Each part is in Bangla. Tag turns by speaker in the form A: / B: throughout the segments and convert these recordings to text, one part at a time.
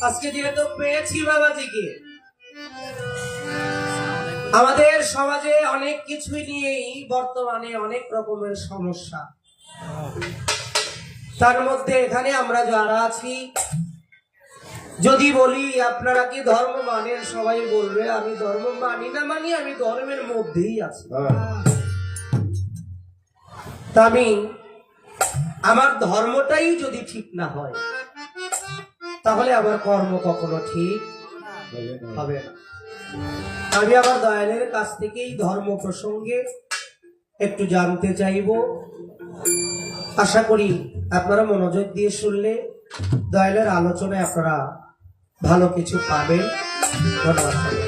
A: বলছি বাবাজিকে। আমাদের সমাজে অনেক কিছুই নিয়েই বর্তমানে অনেক রকমের সমস্যা। তার মধ্যে এখানে আমরা যারা আছি, যদি বলি আপনারা কি ধর্ম মানেন, সবাই বলবে, আমি ধর্ম মানি না মানি, আমি ধর্মের মধ্যেই আছি। তা আমি, আমার ধর্মটাই যদি ঠিক না হয় তাহলে আমার কর্ম কখনো ঠিক হবে না। আমি আমার দয়ালের কাছ থেকেই ধর্ম প্রসঙ্গে একটু জানতে চাইব। আশা করি আপনারা মনোযোগ দিয়ে শুনলে দয়ালের আলোচনায় আপনারা ভালো কিছু পাবেন। ধন্যবাদ।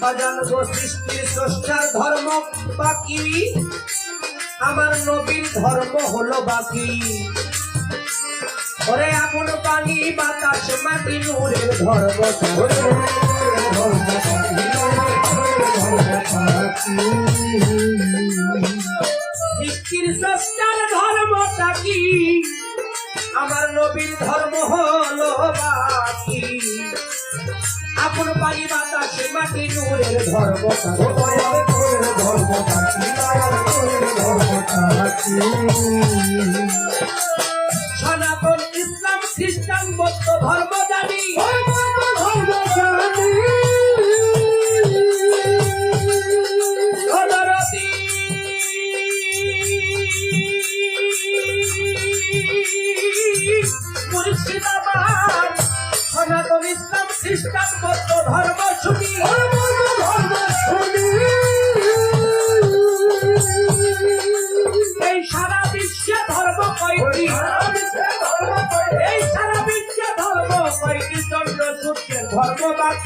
A: বাজান গো সৃষ্টির স্রষ্টার ধর্ম বাকি। আমার নবীর ধর্ম হলো বাকি। ওরে আগুন, পানি, বাতাস, মাটি, নূরের ধর্ম সৃষ্টির স্রষ্টার ধর্মটা কি আমার নবীর ধর্ম হলো বাকি। আপন পানি বাতাস মাটি নূরের ধর্ম সনাতন ইসলাম খ্রিস্টান বৌদ্ধ ধর্ম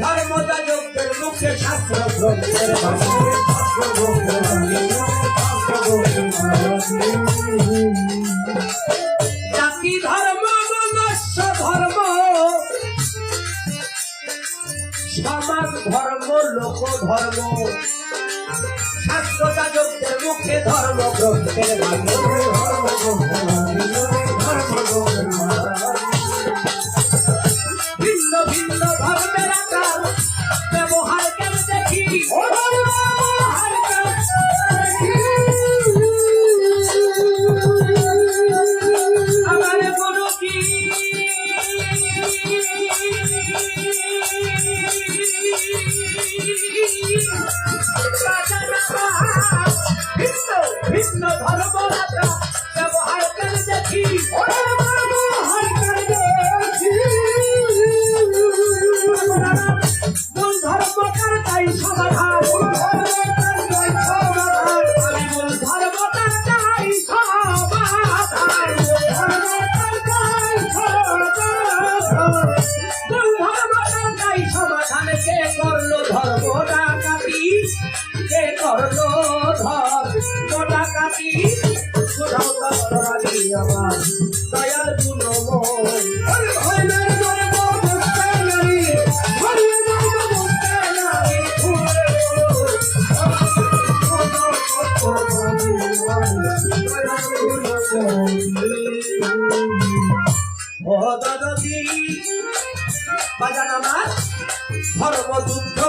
A: ধর্ম যাজকদের মুখে শাস্ত্র গ্রন্থের। জাতি ধর্ম ধর্ম সমাজ ধর্ম লোক ধর্ম শাস্ত্র যাজকদের মুখে ধর্ম গ্রন্থের ভাষায়,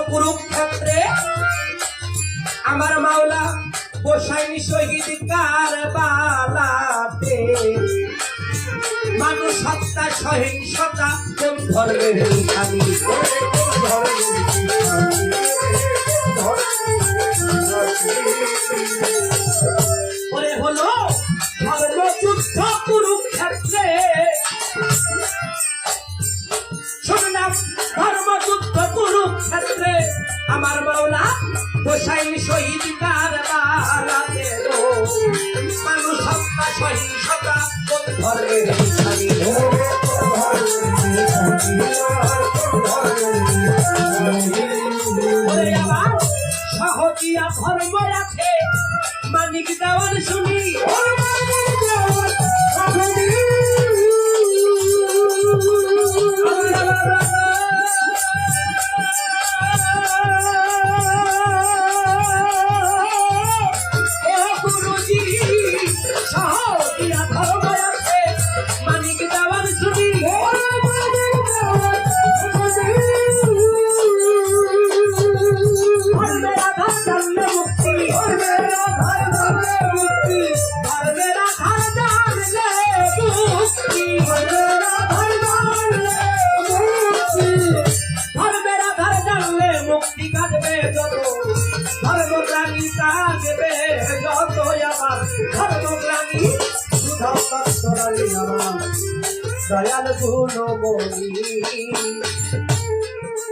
A: কুরুক্ষেত্রে আমার মাওলা গোসাইনি শহীদ কারবালাতে মানুষ হত্যা সহিংসতা কোন ধর্মের আমি হলো আমার বাউলা গোসাই শহীদ কারবালাতে। মানুষ সত্তা সহিংসতা ধর্মের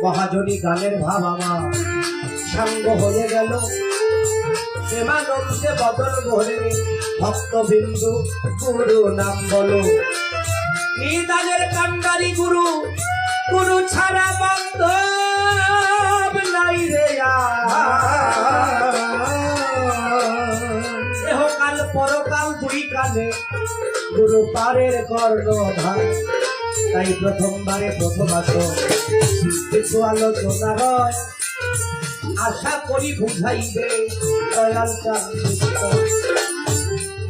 A: মহাজনী গানের ভাব আমার সাঙ্গ হয়ে গেল। প্রেমানন্দে বদল ভরে ভক্তবিন্দু গুরু নাম বলো। নিদানের কান্ডারি গুরু গুরু ছাড়া বন্ধ পরকাল দুই কালে গুরু পারের কর্ণধার তাই প্রথমবারে প্রথম আসো কিছু আলোচনা হয় আশা করি বুঝাইবে।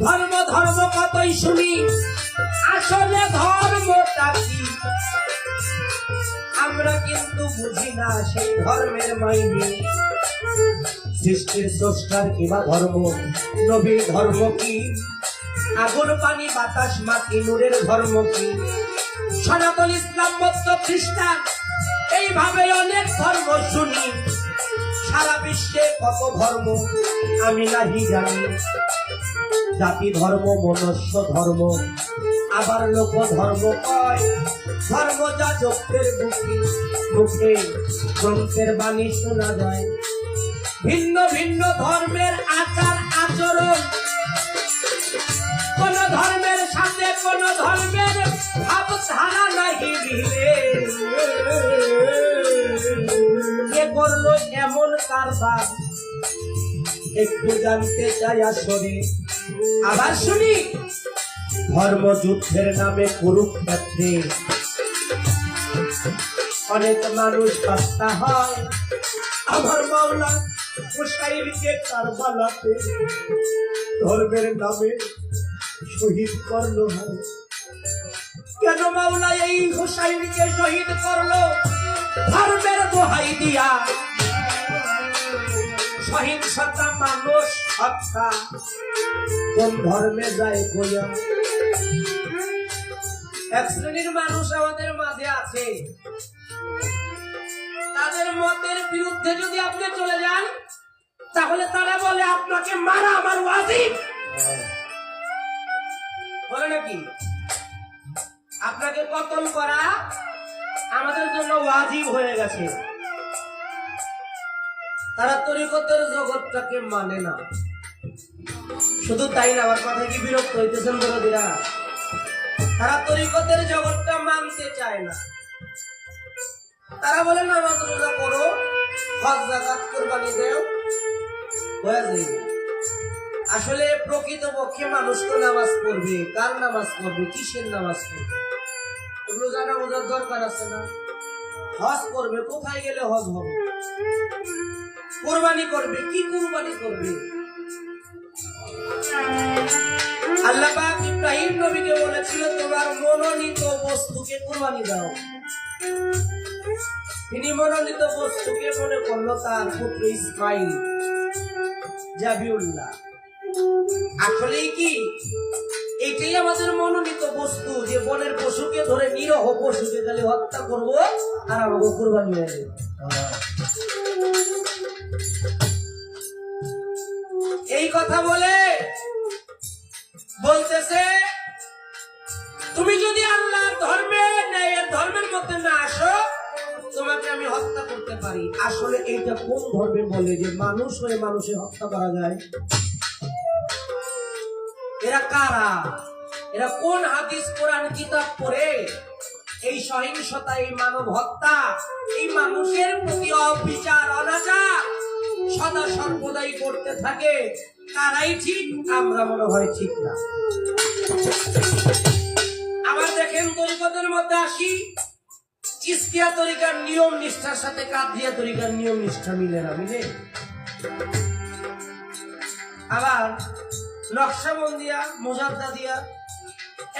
A: ধর্ম ধর্ম কতই শুনি, আসলে ধর্মটা কি? আমরা কিন্তু বুঝি না সেই ধর্মের মাইনে। সৃষ্টির স্রষ্টার কিবা ধর্ম? নবীর ধর্ম কি? আগুন, পানি, বাতাস, মাটি, নূরের ধর্ম কি? সনাতন ইসলাম বৌদ্ধ খ্রিস্টান, এইভাবে অনেক ধর্ম শুনি। সারা বিশ্বে কত ধর্ম আমি নাহি জানি। জাতি ধর্ম, মনুষ্য ধর্ম, আবার লোক ধর্ম কয়? ধর্ম যাজকদের মুখে মুখে গ্রন্থের বাণী শোনা যায়। ভিন্ন ভিন্ন ধর্মের আচার আচরণ আবার শুনি। ধর্মযুদ্ধের নামে কুরুক্ষেত্রে অনেক মানুষ হয়। আমার ধর্মের নামে শহীদ করল হয়। কেন মাওলা এই হুসাইনকে শহীদ করল? ধর্মের দোহাই দিয়া। মানুষ কোন ধর্মে যায় কইয়া এক শ্রেণির মানুষ আমাদের মাঝে আছে। তাদের মতের বিরুদ্ধে যদি আপনি চলে যান, তাহলে তারা বলে, আপনাকে মারা আমার ওয়াজিব। বলে নাকি? আপনাকে কতল করা আমাদের জন্য ওয়াজিব হয়ে গেছে। তারা তরিকতের জগৎটাকে মানে না। শুধু তাই না, আমার কথা কি বিরক্ত হইতেছেন বড়দিরা তারা তরিকতের জগৎটা মানতে চায় না। তারা বলে, নামাজ রোজা করো, হজ জাকাত কোরবানি দেও হয়ে আসলে প্রকৃত পক্ষে মানুষ তো নামাজ পড়বে। কার নামাজ পড়বে? কিসের নামাজ পড়বে? দরকার আছে না। হজ করবে, কোথায় গেলে হজ হবে? কোরবানি করবে, কি কোরবানি করবে? আল্লাহ পাক ইব্রাহিম নবীকে বলেছিল, তোমার মনোনীত বস্তুকে কোরবানি দাও। তিনি মনোনীত বস্তুকে মনে করল তার পুত্র ইসমাইল জাবিউল্লাহ। আসলেই কি? এটাই আমাদের মনোনীত বস্তু, যে বনের পশুকে ধরে নিরহ পশুকে তাহলে হত্যা করব আর আমাকে কোরবানি হয়ে এই কথা বলে বলতেছে, তুমি যদি আল্লাহর ধর্মে, ন্যায়ের ধর্মের মধ্যে না আসো, তোমাকে আমি হত্যা করতে পারি। আসলে এইটা কোন ধর্মে বলে যে মানুষ হয়ে মানুষের হত্যা করা যায়? এরা কারা? এরা কোন হাদিস, কোরআন, কিতাব পড়ে? এই সহিংসতা, এই মানব হত্যা এই মানুষের প্রতি অবিচার, অনাচার সদা সর্বদাই করতে থাকে। তারাই ঠিক, আমরা মনে হয় ঠিক না। আবার দেখেন তরিকতের মধ্যে আসি। চিস্তিয়া তরিকার নিয়ম নিষ্ঠার সাথে কাদিয়া তরিকার নিয়ম নিষ্ঠা মিলে না, মিলে। আবার নকশাবন্দিয়া মোজাদ্দা দিয়া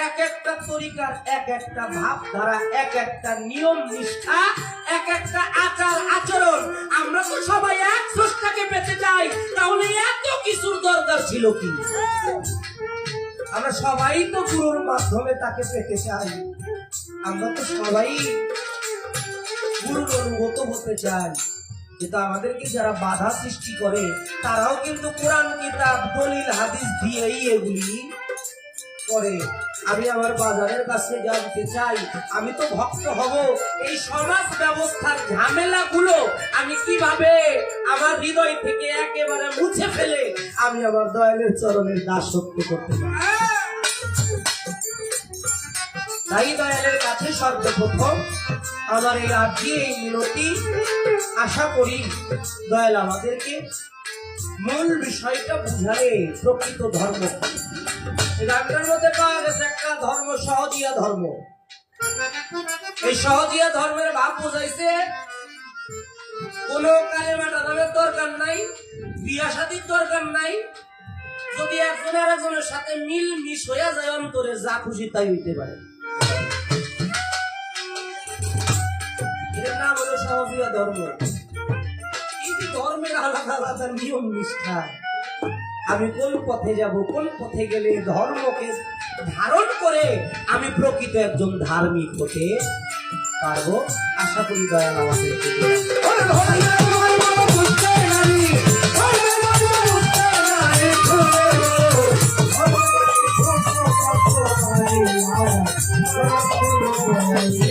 A: এক একটা তরিকার, এক একটা ভাব দ্বারা এক একটা নিয়ম নিষ্ঠা, এক একটা আচার আচরণ। আমরা তো সবাই এক স্রষ্টাকে পেতে চাই, তাহলে এত কিছুর দরকার ছিল কি? আমরা সবাই তো গুরুর মাধ্যমে তাকে পেতে চাই। আমরা তো সবাই গুরুর অনুগত হতে চাই। কিন্তু আমাদেরকে যারা বাধা সৃষ্টি করে, তারাও কিন্তু কোরআন, কিতাব, দলিল, হাদিস দিয়েই এগুলি করে। আমি আমার বাজারের কাছে জানতে চাই, আমি তো ভক্ত হব, এই সমাজ ব্যবস্থার ঝামেলাগুলো আমি কীভাবে আমার হৃদয় থেকে একেবারে মুছে ফেলে, আমি আমার দয়ালের চরণের দাসত্ব করতে তাই দয়ালের কাছে সর্বপ্রথম আমার এই আর্জি, এই মিনতি আশা করি দয়াল আমাদেরকে মূল বিষয়টা বুঝালে প্রকৃত ধর্ম। গানটার মধ্যে পাওয়া গেছে একটা ধর্ম, সহজিয়া ধর্ম। এই সহজিয়া ধর্মের ভাব বোঝাইছে, কোন কালেমা টানানোর দরকার নাই, বিয়া শাদির দরকার নাই। যদি একজনের একজনের সাথে মিল মিশ হইয়া যায়, অন্তরে যা খুশি তাই হইতে পারে। আমি কোন পথে যাব কোন পথে গেলে ধর্মকে ধারণ করে আমি প্রকৃত একজন ধার্মিক হতে পারব আশা করি দয়াল আমাদেরকে দেবে। দয়াল